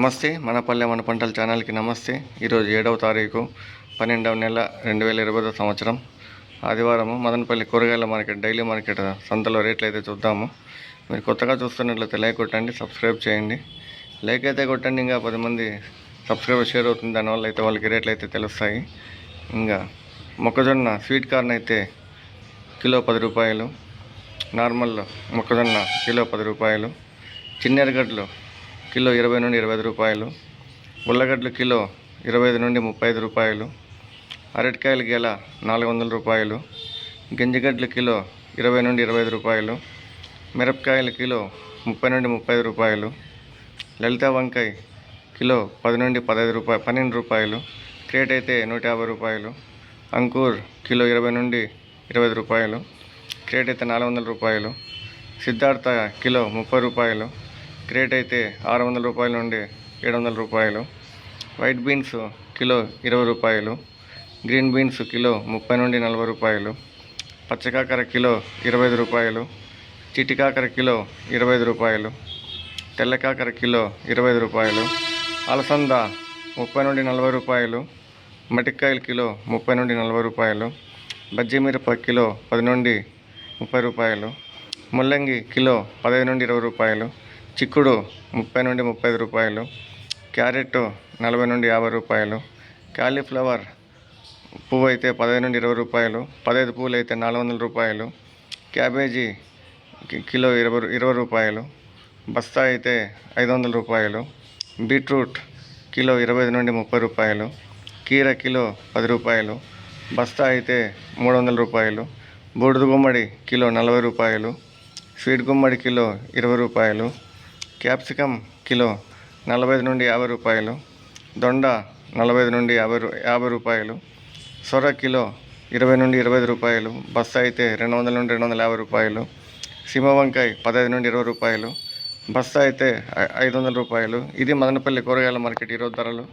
నమస్తే మన పల్లె మన పంటల ఛానల్కి నమస్తే. ఈరోజు ఏడవ తారీఖు పన్నెండవ నెల రెండు వేల ఇరవై సంవత్సరం. ఆదివారము మదనపల్లి కూరగాయల మార్కెట్ డైలీ మార్కెట్ సంతలో రేట్లు అయితే చూద్దాము. మీరు కొత్తగా చూస్తున్నట్లయితే లైక్ కొట్టండి సబ్స్క్రైబ్ చేయండి. లైక్ అయితే కొట్టండి ఇంకా పది మంది సబ్స్క్రైబ్ షేర్ అవుతుంది దానివల్ల అయితే వాళ్ళకి రేట్లు అయితే తెలుస్తాయి. ఇంకా మొక్కజొన్న స్వీట్ కార్న్ అయితే కిలో పది రూపాయలు. నార్మల్ మొక్కజొన్న కిలో పది రూపాయలు. చిన్నెరగడ్లు కిలో ఇరవై నుండి ఇరవై ఐదు రూపాయలు ఉల్లగడ్డలు కిలో ఇరవై ఐదు నుండి ముప్పై ఐదు రూపాయలు అరటికాయలు గెల నాలుగు వందల రూపాయలు గింజగడ్డలు కిలో ఇరవై నుండి ఇరవై ఐదు రూపాయలు మిరపకాయలు కిలో ముప్పై నుండి ముప్పై ఐదు రూపాయలు లలిత వంకాయ కిలో పది నుండి పదహైదు రూపాయలు పన్నెండు రూపాయలు క్రేట్ అయితే నూట యాభై రూపాయలు అంకూర్ కిలో ఇరవై నుండి ఇరవై రూపాయలు క్రేట్ అయితే నాలుగు వందల రూపాయలు సిద్ధార్థ కిలో ముప్పై రూపాయలు క్రేట్ అయితే ఆరు వందల రూపాయల నుండి ఏడు వందల రూపాయలు. వైట్ బీన్స్ కిలో ఇరవై రూపాయలు. గ్రీన్ బీన్స్ కిలో ముప్పై నుండి నలభై రూపాయలు. పచ్చకాకర కిలో ఇరవై ఐదు రూపాయలు. చిటికాకర కిలో ఇరవై ఐదు రూపాయలు. తెల్లకాకర కిలో ఇరవై ఐదు రూపాయలు. అలసంద ముప్పై నుండి నలభై రూపాయలు. మటికాయలు కిలో ముప్పై నుండి నలభై రూపాయలు. బజ్జీ మిరప కిలో పది నుండి ముప్పై రూపాయలు. ముల్లంగి కిలో పదహైదు నుండి ఇరవై రూపాయలు. చిక్కుడు ముప్పై నుండి ముప్పై ఐదు రూపాయలు క్యారెట్ నలభై నుండి యాభై రూపాయలు కాలీఫ్లవర్ పువ్వు అయితే పదహైదు నుండి ఇరవై రూపాయలు పదహైదు పువ్వులు అయితే నాలుగు వందల రూపాయలు క్యాబేజీ కిలో ఇరవై ఇరవై రూపాయలు బస్తా అయితే ఐదు వందల రూపాయలు బీట్రూట్ కిలో ఇరవై ఐదు నుండి ముప్పై రూపాయలు కీర కిలో పది రూపాయలు బస్తా అయితే మూడు వందల రూపాయలు బూడిద గుమ్మడి కిలో నలభై రూపాయలు స్వీట్ గుమ్మడి కిలో ఇరవై రూపాయలు క్యాప్సికమ్ కిలో నలభై నుండి యాభై రూపాయలు దొండ నలభై నుండి యాభై రూ యాభై రూపాయలు సొర కిలో ఇరవై నుండి ఇరవై ఐదు రూపాయలు బస్తా అయితే రెండు వందల నుండి రెండు వందల యాభై రూపాయలు సీమ వంకాయ పదహైదు నుండి ఇరవై రూపాయలు బస్తా అయితే ఐదు వందల రూపాయలు. ఇది మదనపల్లి కూరగాయల మార్కెట్ ఈరోజు ధరలు.